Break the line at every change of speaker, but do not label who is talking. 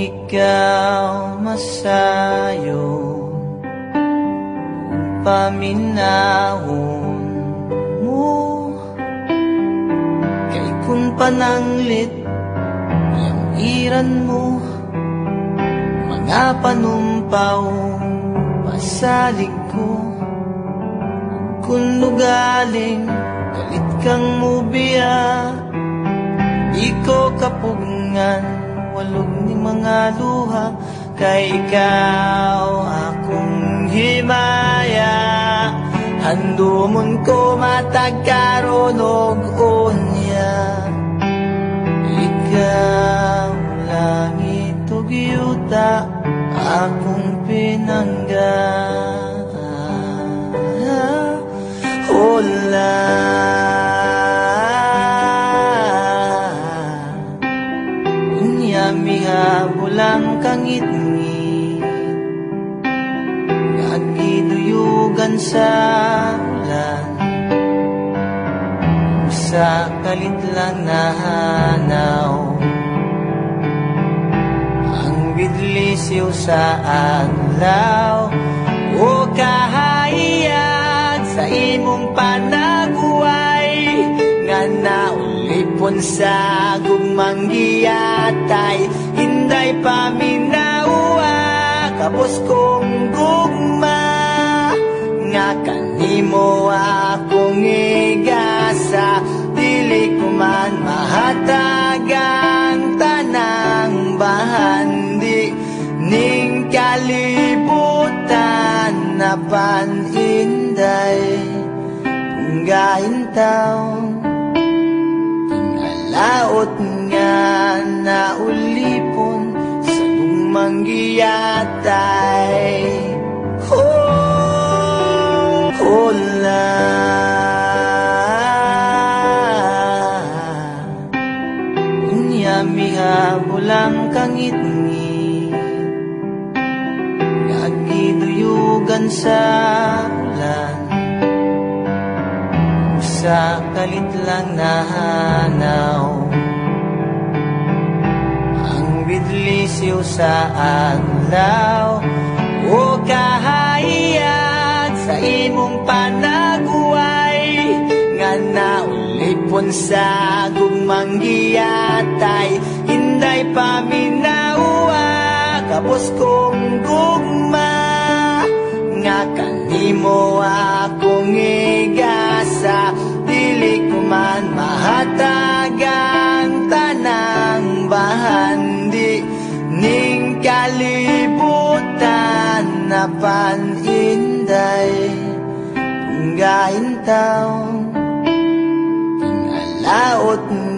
ikaw masayo Paminahon mo. Kay kung pananglit Yang iran mo Mga panumpaw Pasalig ko. Kung nugaling Kalit kang mubiya Di ko kapugngan Walog ni mga luha Kay ikaw akong himaya. Handumon ko matagkaronog unya Ikaw langit o giyuta Akong pinangga miha bulang kangit ni Nagiduyugan sa ulan Sa kalit lang nahanaw. Ang bidlisiw sa adlaw. O kahayag sa imong panaguay Nga naulipon sa gugmang Hinday paminawa Kapos kong gugma Nga kanimo akong igasa Dili ko man mahatagang tanang bahandi Ning kalibutan na paninday Punggain taong Tingalaot nga naulipon Sa giyatay Oh, hola Unya miha bulang kangit ni. Nagiduyugan sa ulan. Sa kalit lang nahanaw Ang bidlisiw sa adlaw. O kahayag sa imong panaguay Nga naulipon sa gugmang giyatay Hinday paminawa Kapos kong gugma Nga kanimo akong igasa. Dili ko harapan inday Punggain tao Tingalaot mo